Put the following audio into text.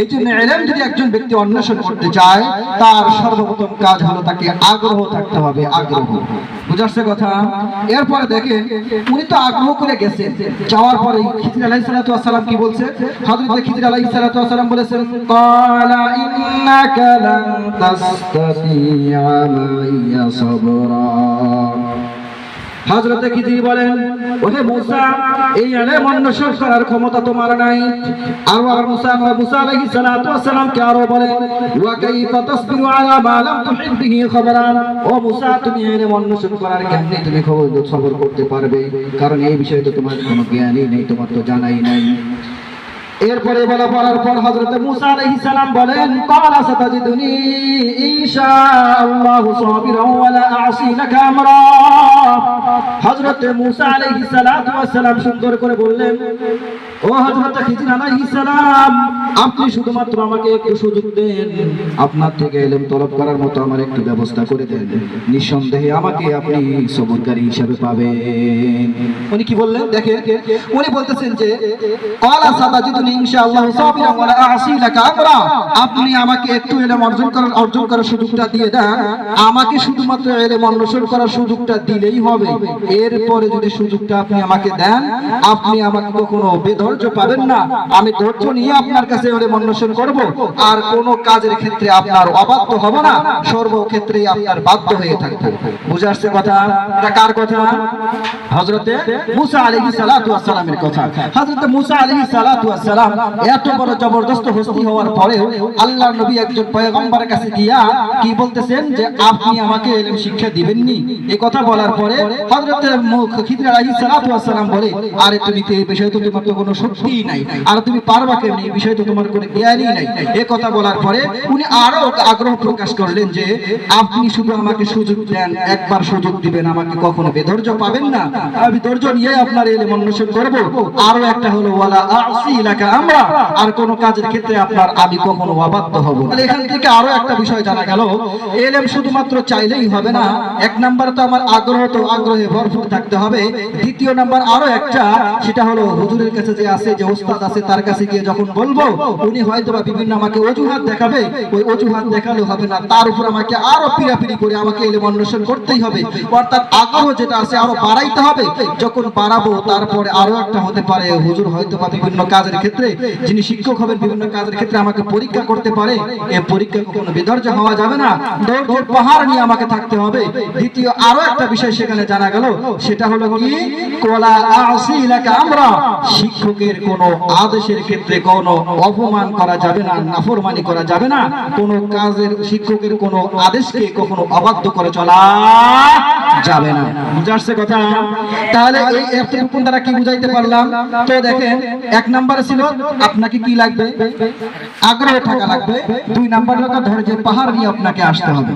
এই জন্য এলেম যদি একজন ব্যক্তি অন্বেষণ করতে চায়, তার সর্বপ্রথম কাজ হলো তাকে আগ্রহ থাকতে হবে, আগ্রহ। বুঝাচ্ছে কথা? এরপরে দেখেন, উনি তো আগ্রহ করে গেছেন। যাওয়ার পরে খিজির আলাইহিস সালাতু ওয়াসসালাম কি বলছে? হযরত খিজির আলাইহিস সালাতু ওয়াসসালাম বলেছেন ইন্নাকা লান সাবরা। হযরত খিজির বলেন, ওহে মুসা, এই এনে অন্বেষণ করার ক্ষমতা তোমার নাই। আর আর মুসা মুসা আলাইহিস সালাতু ওয়াসসালাম কে আরও বলে, ওয়া কাইফা তাসবিরু আলা মা লাম তুহিত বিহি খবরান? ও মুসা, তুমি এনে অন্বেষণ করার কেমনে তুমি খবর সবর করতে পারবে, কারণ এই বিষয়ে তো তোমার কোনো জ্ঞানই নেই, তোমার তো জানাই নাই। এরপরে বলা পড়ার পর হযরত মুসা আলাইহিস সালাম বলেন ক্বালা সাতাজিদুনি ইনশাআল্লাহু সাবিরান ওয়া লা আ'সি লাকা আমরা। হযরত মুসা আলাইহিস সালাতু ওয়াস সুন্দর করে বললেন, ও হযরত খিজির আলাইহিস আপনি শুধুমাত্র আমাকে একটু সুযোগ দেন। আপনার থেকে ইলম তলব করার মতো আমার একটু ব্যবস্থা করে দেন। নিঃসন্দেহে আমাকে আপনি সবরকারী হিসেবে পাবেন। উনি কি বললেন? দেখেন, উনি বলতেছেন যে ক্বালা সাতাজিদুনি ইনশাআল্লাহু সাবিরান ওয়া লা আ'সি লাকা আমরা আপনি আমাকে একটু ইলম অর্জন করার অর্জন করার সুযোগটা দিয়ে দেন। আমাকে শুধুমাত্র ইলম অন্বেষণ করার সুযোগটা দিলেই হবে। এরপরে যদি সুযোগটা আপনি আমাকে দেন, আপনি আমাকে কখনো বেধৈর্য পাবেন না। আমি ধৈর্য নিয়ে আপনার কাছে ইলম অন্বেষণ করব, আর কোন কাজের ক্ষেত্রে আপনার অবাধ্য হব না, সর্বক্ষেত্রেই আপনার বাধ্য হয়ে থাকব। বুঝে আসছে কথা? এটা কার কথা? হযরতে মুসা কথা। হযরতে মুসা এত বড় জবরদস্ত হস্তি হওয়ার পরেও আল্লাহর নবী একজন পয়গম্বরের কাছে কি বলতেছেন যে, আপনি আমাকে ইলম শিক্ষা দিবেননি? এই কথা বলার পরে হযরতে খিদর বলে, আরে তুমি এই বিষয়ে তো তোমার তো কোনো শক্তিই নাই। আর তুমি পারবা কেমনি? এই বিষয়ে তো তোমার কোনো জ্ঞানই নাই। এই কথা বলার পরে উনি আরও আগ্রহ প্রকাশ করলেন যে, আপনি শুধু আমাকে সুযোগ দেন, একবার সুযোগ দিবেন, আমাকে কখনো বেধৈর্য পাবেন না। আমি ধৈর্য নিয়ে আপনার এলে অন্বেষণ করব। আরও একটা হলো, ওয়ালা আসি লাকা আমরা আর কোন কাজের ক্ষেত্রে আপনার আমি কখনো অবাধ্য হব তাহলে এখান থেকে আরও একটা বিষয় জানা গেল এলএম শুধুমাত্র চাইলেই হবে না, এক নাম্বার তো আমার আগ্রহ তো আগ্রহে ভরপুর থাকতে হবে। দ্বিতীয় নাম্বার আরও একটা, সেটা হলো, হুজুরের কাছে যে আছে, যে ওস্তাদ আছে, তার কাছে গিয়ে যখন বলব উনি হয়তো বা বিভিন্ন আমাকে অজুহাত দেখাবে। ওই অজুহাত দেখালে হবে না। তার উপর আমাকে আরও পিড়াপিড়ি করে আমাকে এলএম অন্বেষণ করতেই হবে। অর্থাৎ আগ্রহ যেটা আছে আরও বাড়াইতে হবে। যখন বাড়াবো, তারপরে আরও একটা হতে পারে। হুজুর হয়তো বা বিভিন্ন কাজের ক্ষেত্রে, যিনি শিক্ষক হবেন, বিভিন্ন কাজের ক্ষেত্রে আমাকে পরীক্ষা করতে পারে। এই পরীক্ষা কখনো বিধৈর্য হওয়া যাবে না। দৌড় পাহাড় নিয়ে আমাকে থাকতে হবে। দ্বিতীয় আরও একটা বিষয় সেখানে জানা গেল। সেটা হলো কি? কোলা আমরা। শিক্ষকের কোনো আদেশের ক্ষেত্রে কোনো অপমান করা যাবে না, নাফরমানি করা যাবে না। কোনো কাজের শিক্ষকের কোনো আদেশকে কখনো অবাধ্য করে চলা যাবে না। বুঝাচ্ছে কথা? তাহলে এই এতটুকু দ্বারা কি বুঝাইতে পারলাম? তো দেখেন, এক নাম্বার ছিল, আপনাকে কি লাগবে? আগ্রহ থাকা লাগবে। দুই নাম্বার ধরে যে পাহাড় নিয়ে আপনাকে আসতে হবে।